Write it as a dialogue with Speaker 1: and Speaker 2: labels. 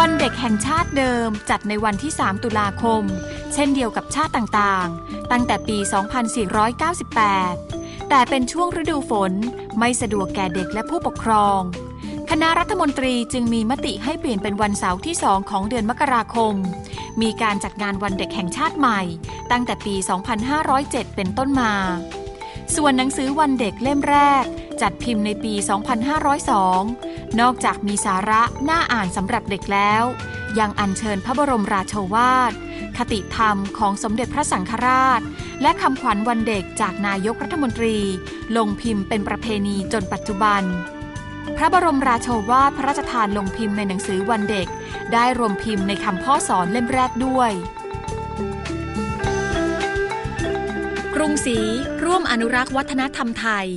Speaker 1: วันเด็กแห่งชาติเดิมจัดในวันที่ 3 ตุลาคม เช่นเดียวกับชาติต่างๆ ตั้งแต่ปี 2498 แต่เป็นช่วงฤดูฝนไม่สะดวกแก่เด็กและผู้ปกครอง คณะรัฐมนตรีจึงมีมติให้เปลี่ยนเป็นวันเสาร์ที่ 2 ของเดือนมกราคม มีการจัดงานวันเด็กแห่งชาติใหม่ ตั้งแต่ปี 2507 เป็นต้นมา ส่วนหนังสือวันเด็กเล่มแรก จัดพิมพ์ในปี 2502 นอกจากมีสาระน่าอ่านสำหรับเด็กแล้ว ยังอัญเชิญพระบรมราโชวาท คติธรรมของสมเด็จพระสังฆราช และคำขวัญวันเด็กจากนายกรัฐมนตรี ลงพิมพ์เป็นประเพณีจนปัจจุบัน พระบรมราโชวาทพระราชทานลงพิมพ์ในหนังสือวันเด็ก ได้รวมพิมพ์ในคำพ่อสอนเล่มแรกด้วย กรุงศรีร่วมอนุรักษ์วัฒนธรรมไทย